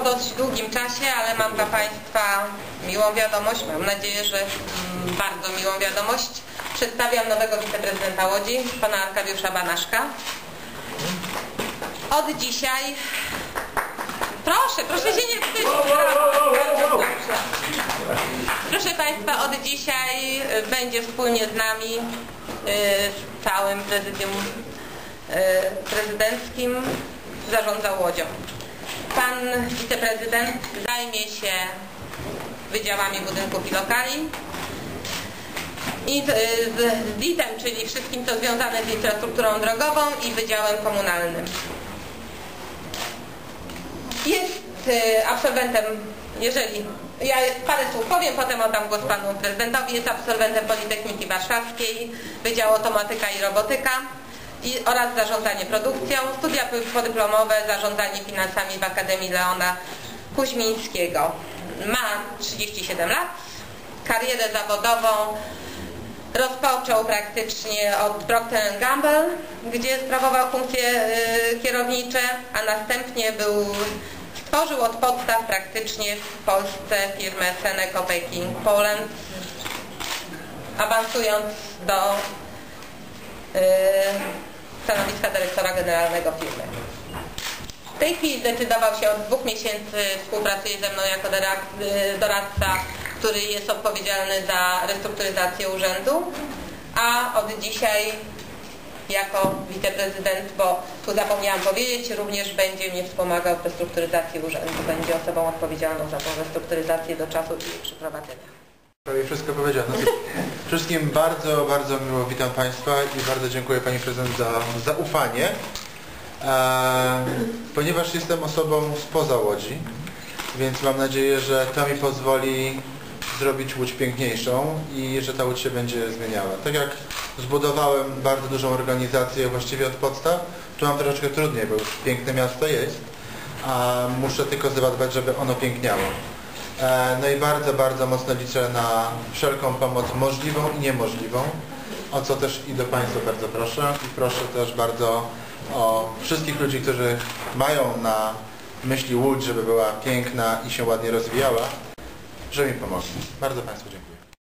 Po dość długim czasie, ale mam dla Państwa miłą wiadomość, mam nadzieję, że mm, bardzo miłą wiadomość. Przedstawiam nowego wiceprezydenta Łodzi, pana Arkadiusza Banaszka. Od dzisiaj... Proszę, proszę się nie wstydzić. Proszę. Państwa, od dzisiaj y, będzie wspólnie z nami, y, z całym prezydium y, prezydenckim zarządzał Łodzią. Pan wiceprezydent zajmie się wydziałami budynków i lokali i z, z DIT-em, czyli wszystkim co związane z infrastrukturą drogową i wydziałem komunalnym. Jest y, absolwentem, jeżeli ja parę słów powiem, potem oddam głos panu prezydentowi, jest absolwentem Politechniki Warszawskiej, Wydział Automatyka i Robotyka i, oraz zarządzanie produkcją, studia podyplomowe, zarządzanie finansami w Akademii Leona Kuźmińskiego. Ma 37 lat, karierę zawodową rozpoczął praktycznie od Procter Gamble, gdzie sprawował funkcje y, kierownicze, a następnie był, stworzył od podstaw praktycznie w Polsce firmę Seneco Baking Poland, awansując do y, stanowiska dyrektora generalnego firmy. W tej chwili zdecydował się od dwóch miesięcy, współpracuje ze mną jako doradca, który jest odpowiedzialny za restrukturyzację urzędu, a od dzisiaj jako wiceprezydent, bo tu zapomniałam powiedzieć, również będzie mnie wspomagał w restrukturyzacji urzędu. Będzie osobą odpowiedzialną za tą restrukturyzację do czasu jej przeprowadzenia. Prawie wszystko powiedziano. Wszystkim bardzo, bardzo miło witam Państwa i bardzo dziękuję Pani Prezydent za zaufanie. E, ponieważ jestem osobą spoza Łodzi, więc mam nadzieję, że to mi pozwoli zrobić Łódź piękniejszą i że ta Łódź się będzie zmieniała. Tak jak zbudowałem bardzo dużą organizację właściwie od podstaw, tu mam troszeczkę trudniej, bo już piękne miasto jest, a muszę tylko zadbać, żeby ono piękniało. E, No i bardzo, bardzo mocno liczę na wszelką pomoc możliwą i niemożliwą, o co też i do Państwa bardzo proszę. I proszę też bardzo o wszystkich ludzi, którzy mają na myśli Łódź, żeby była piękna i się ładnie rozwijała, żeby mi pomogli. Bardzo Państwu dziękuję.